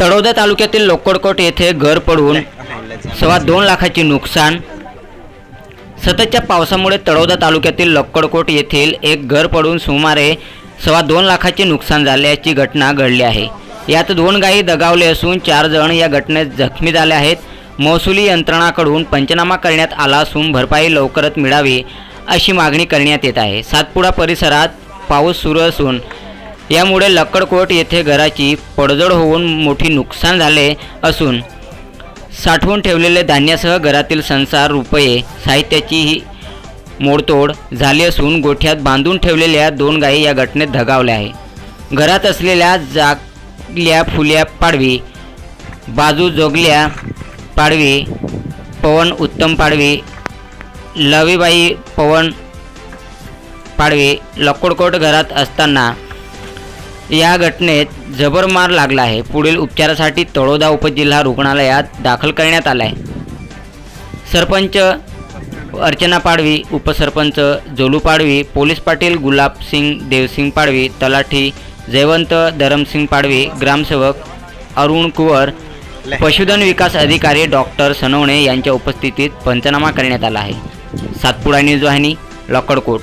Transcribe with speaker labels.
Speaker 1: तळोदा तालुक्यातील लोकडकोट येथे घर पडून सव्वा दोन लाखाचे नुकसान. सततच्या पावसामुळे तळोदा तालुक्यातील लक्कडकोट येथील एक घर पडून सुमारे सव्वा दोन लाखाचे नुकसान झाल्याची घटना घडली आहे. यात दोन गायी दगावले असून चार जण या घटनेत जखमी झाले आहेत. महसुली यंत्रणाकडून पंचनामा करण्यात आला असून भरपाई लवकरच मिळावी अशी मागणी करण्यात येत आहे. सातपुडा परिसरात पाऊस सुरू असून यामुळे लक्कडकोट येथे घराची पडझड होऊन मोठी नुकसान झाले असून साठवून ठेवलेले धान्यासह घरातील संसार रुपये साहित्याचीही मोडतोड झाली असून गोठ्यात बांधून ठेवलेल्या दोन गायी या घटनेत धगावल्या आहे घरात असलेल्या जागल्या फुल्या पाडवी बाजू जोगल्या पाडवी पवन उत्तम पाडवी लवीबाई पवन पाडवी लकोडकोट घरात असताना या घटनेत जबर मार लागला आहे. पुढील उपचारासाठी तळोदा उपजिल्हा रुग्णालयात दाखल करण्यात आला आहे. सरपंच अर्चना पाडवी उपसरपंच जोलू पाडवी पोलीस पाटील गुलाबसिंग देवसिंग पाडवी तलाठी जयवंत धरमसिंग पाडवी ग्रामसेवक अरुण कुवर पशुधन विकास अधिकारी डॉक्टर सनवणे यांच्या उपस्थितीत पंचनामा करण्यात आला आहे. सातपुडा न्यूज वाहिनी लकडकोट